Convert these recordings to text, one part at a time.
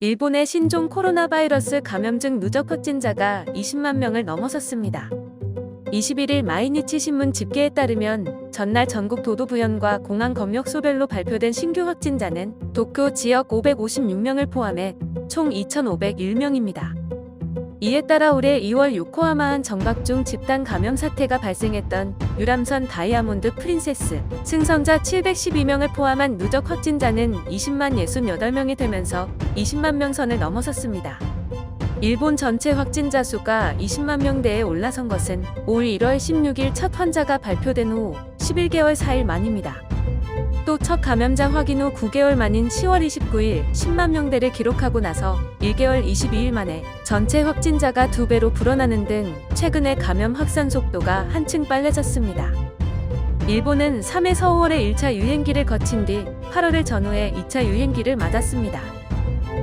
일본의 신종 코로나 바이러스 감염증 누적 확진자가 20만 명을 넘어섰습니다. 21일 마이니치 신문 집계에 따르면 전날 전국 도도부현과 공항 검역소별로 발표된 신규 확진자는 도쿄 지역 556명을 포함해 총 2,501명입니다. 이에 따라 올해 2월 요코하마한 정박 중 집단 감염 사태가 발생했던 유람선 다이아몬드 프린세스 승선자 712명을 포함한 누적 확진자는 20만 68명이 되면서 20만 명 선을 넘어섰습니다. 일본 전체 확진자 수가 20만 명대에 올라선 것은 올 1월 16일 첫 환자가 발표된 후 11개월 4일 만입니다. 또 첫 감염자 확인 후 9개월 만인 10월 29일 10만 명대를 기록하고 나서 1개월 22일 만에 전체 확진자가 두 배로 불어나는 등 최근의 감염 확산 속도가 한층 빨라졌습니다. 일본은 3에서 5월에 1차 유행기를 거친 뒤 8월을 전후해 2차 유행기를 맞았습니다.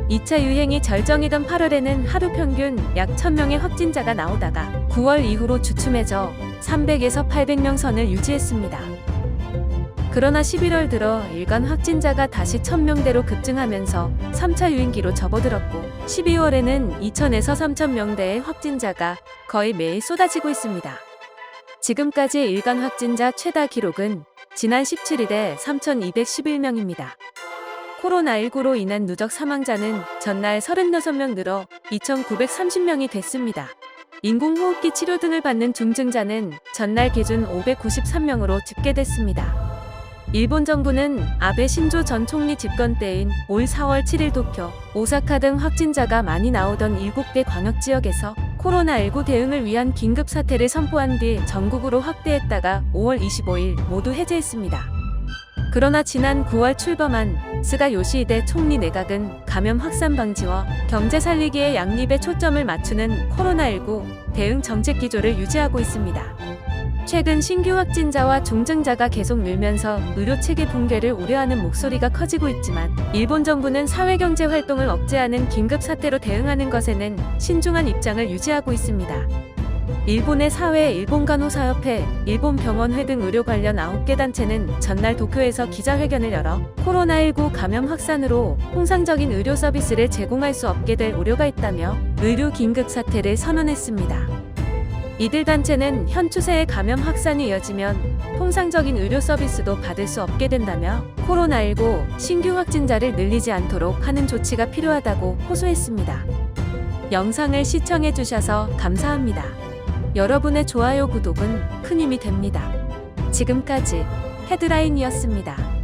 2차 유행이 절정이던 8월에는 하루 평균 약 1000명의 확진자가 나오다가 9월 이후로 주춤해져 300에서 800명 선을 유지했습니다. 그러나 11월 들어 일간 확진자가 다시 1000명대로 급증하면서 3차 유행기로 접어들었고 12월에는 2000에서 3000명대의 확진자가 거의 매일 쏟아지고 있습니다. 지금까지 일간 확진자 최다 기록은 지난 17일에 3211명입니다. 코로나19로 인한 누적 사망자는 전날 36명 늘어 2,930명이 됐습니다. 인공호흡기 치료 등을 받는 중증자는 전날 기준 593명으로 집계됐습니다. 일본 정부는 아베 신조 전 총리 집권 때인 올 4월 7일 도쿄, 오사카 등 확진자가 많이 나오던 7개 광역 지역에서 코로나19 대응을 위한 긴급 사태를 선포한 뒤 전국으로 확대했다가 5월 25일 모두 해제했습니다. 그러나 지난 9월 출범한 스가 요시히데 총리 내각은 감염 확산 방지와 경제 살리기의 양립에 초점을 맞추는 코로나19 대응 정책 기조를 유지하고 있습니다. 최근 신규 확진자와 중증자가 계속 늘면서 의료 체계 붕괴를 우려하는 목소리가 커지고 있지만 일본 정부는 사회 경제 활동을 억제하는 긴급 사태로 대응하는 것에는 신중한 입장을 유지하고 있습니다. 일본의 사회 일본 간호사협회, 일본 병원회 등 의료 관련 9개 단체는 전날 도쿄에서 기자회견을 열어 코로나19 감염 확산으로 통상적인 의료 서비스를 제공할 수 없게 될 우려가 있다며 의료 긴급 사태를 선언했습니다. 이들 단체는 현 추세의 감염 확산이 이어지면 통상적인 의료 서비스도 받을 수 없게 된다며 코로나19 신규 확진자를 늘리지 않도록 하는 조치가 필요하다고 호소했습니다. 영상을 시청해 주셔서 감사합니다. 여러분의 좋아요, 구독은 큰 힘이 됩니다. 지금까지 헤드라인이었습니다.